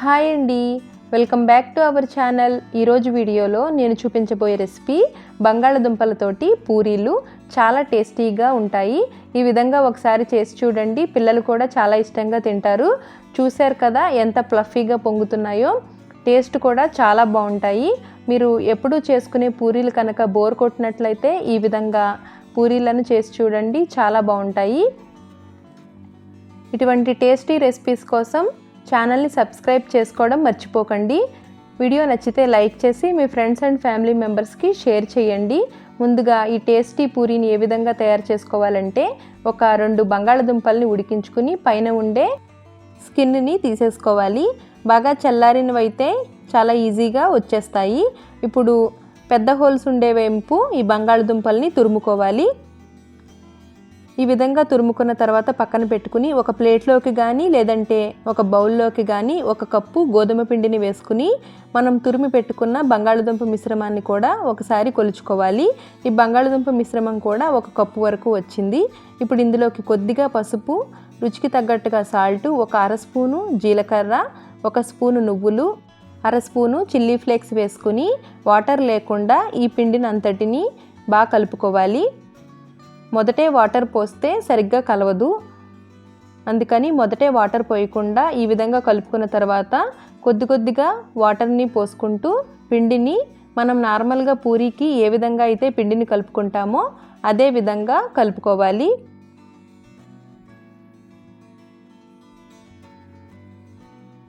Hi అండి. Welcome back to our channel. ఈరోజు వీడియోలో నేను చూపించబోయే రెసిపీ బంగాళదుంపలతోటి పూరీలు చాలా టేస్టీగా ఉంటాయి. ఈ విధంగా ఒకసారి చేసి చూడండి. పిల్లలు కూడా చాలా ఇష్టంగా తింటారు. చూశారు కదా ఎంత ప్లఫీగా పొంగుతున్నాయో. టేస్ట్ కూడా చాలా బాగుంటాయి. మీరు ఎప్పుడూ చేసుకునే పూరీలు కనుక బోర్ కొట్టినట్లయితే ఈ విధంగా పూరీలను చేసి చూడండి. చాలా బాగుంటాయి. ఇటువంటి టేస్టీ రెసిపీస్ కోసం ఛానల్ని సబ్స్క్రైబ్ చేసుకోవడం మర్చిపోకండి. వీడియో నచ్చితే లైక్ చేసి మీ ఫ్రెండ్స్ అండ్ ఫ్యామిలీ మెంబర్స్కి షేర్ చేయండి. ముందుగా ఈ టేస్టీ పూరీని ఏ విధంగా తయారు చేసుకోవాలంటే ఒక రెండు బంగాళదుంపల్ని ఉడికించుకుని పైన ఉండే స్కిన్ని తీసేసుకోవాలి. బాగా చల్లారినవైతే చాలా ఈజీగా వచ్చేస్తాయి. ఇప్పుడు పెద్ద హోల్స్ ఉండే వేంపు ఈ బంగాళదుంపల్ని తురుముకోవాలి. ఈ విధంగా తురుముకున్న తర్వాత పక్కన పెట్టుకుని ఒక ప్లేట్లోకి కానీ లేదంటే ఒక బౌల్లోకి కానీ ఒక కప్పు గోధుమ పిండిని వేసుకుని మనం తురిమి పెట్టుకున్న బంగాళదుంప మిశ్రమాన్ని కూడా ఒకసారి కొలుచుకోవాలి. ఈ బంగాళదుంప మిశ్రమం కూడా ఒక కప్పు వరకు వచ్చింది. ఇప్పుడు ఇందులోకి కొద్దిగా పసుపు రుచికి తగ్గట్టుగా సాల్ట్ ఒక అర స్పూను జీలకర్ర ఒక స్పూను నువ్వులు అర స్పూను చిల్లీ ఫ్లేక్స్ వేసుకుని వాటర్ లేకుండా ఈ పిండిని అంతటిని బాగా కలుపుకోవాలి. మొదటే వాటర్ పోస్తే సరిగ్గా కలవదు. అందుకని మొదటే వాటర్ పోయకుండా ఈ విధంగా కలుపుకున్న తర్వాత కొద్ది కొద్దిగా వాటర్ని పోసుకుంటూ పిండిని మనం నార్మల్గా పూరీకి ఏ విధంగా అయితే పిండిని కలుపుకుంటామో అదే విధంగా కలుపుకోవాలి.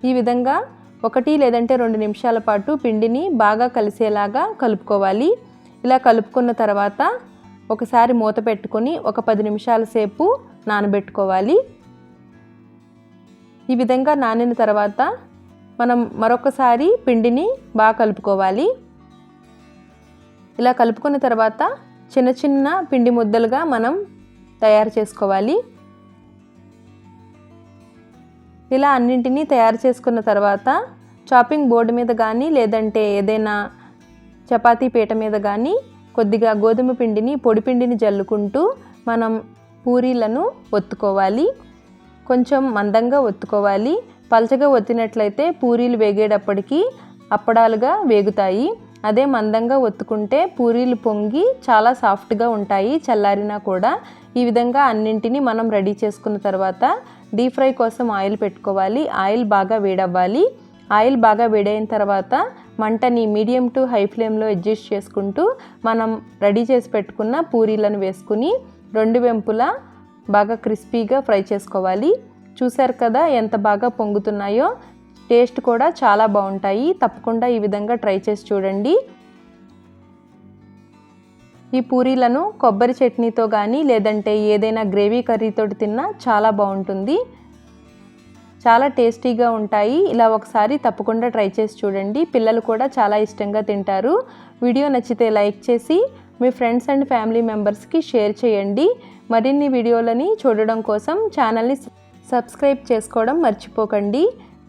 ఈ విధంగా ఒకటి లేదంటే రెండు నిమిషాల పాటు పిండిని బాగా కలిసేలాగా కలుపుకోవాలి. ఇలా కలుపుకున్న తర్వాత ఒకసారి మూత పెట్టుకొని ఒక పది నిమిషాల సేపు నానబెట్టుకోవాలి. ఈ విధంగా నానిన తర్వాత మనం మరొకసారి పిండిని బాగా కలుపుకోవాలి. ఇలా కలుపుకున్న తర్వాత చిన్న చిన్న పిండి ముద్దలుగా మనం తయారు చేసుకోవాలి. ఇలా అన్నింటినీ తయారు చేసుకున్న తర్వాత చాపింగ్ బోర్డు మీద కానీ లేదంటే ఏదైనా చపాతీ పీట మీద కానీ కొద్దిగా గోధుమ పిండిని పొడి పిండిని జల్లుకుంటూ మనం పూరీలను ఒత్తుకోవాలి. కొంచెం మందంగా ఒత్తుకోవాలి. పలచగా ఒత్తినట్లయితే పూరీలు వేగేటప్పటికి అప్పడాలుగా వేగుతాయి. అదే మందంగా ఒత్తుకుంటే పూరీలు పొంగి చాలా సాఫ్ట్గా ఉంటాయి చల్లారినా కూడా. ఈ విధంగా అన్నింటినీ మనం రెడీ చేసుకున్న తర్వాత డీప్ ఫ్రై కోసం ఆయిల్ పెట్టుకోవాలి. ఆయిల్ బాగా వేడవ్వాలి. ఆయిల్ బాగా వేడైన తర్వాత మంటని మీడియం టు హై ఫ్లేమ్లో అడ్జస్ట్ చేసుకుంటూ మనం రెడీ చేసి పెట్టుకున్న పూరీలను వేసుకుని రెండు వెంపులా బాగా క్రిస్పీగా ఫ్రై చేసుకోవాలి. చూశారు కదా ఎంత బాగా పొంగుతున్నాయో? టేస్ట్ కూడా చాలా బాగుంటాయి. తప్పకుండా ఈ విధంగా ట్రై చేసి చూడండి. ఈ పూరీలను కొబ్బరి చట్నీతో కానీ లేదంటే ఏదైనా గ్రేవీ కర్రీతో తిన్నా చాలా బాగుంటుంది. చాలా టేస్టీగా ఉంటాయి. ఇలా ఒకసారి తప్పకుండా ట్రై చేసి చూడండి. పిల్లలు కూడా చాలా ఇష్టంగా తింటారు. వీడియో నచ్చితే లైక్ చేసి మీ ఫ్రెండ్స్ అండ్ ఫ్యామిలీ మెంబర్స్కి షేర్ చేయండి. మరిన్ని వీడియోలని చూడడం కోసం ఛానల్ని సబ్స్క్రైబ్ చేసుకోవడం మర్చిపోకండి.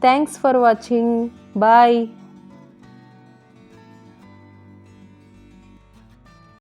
Thanks for watching. బాయ్.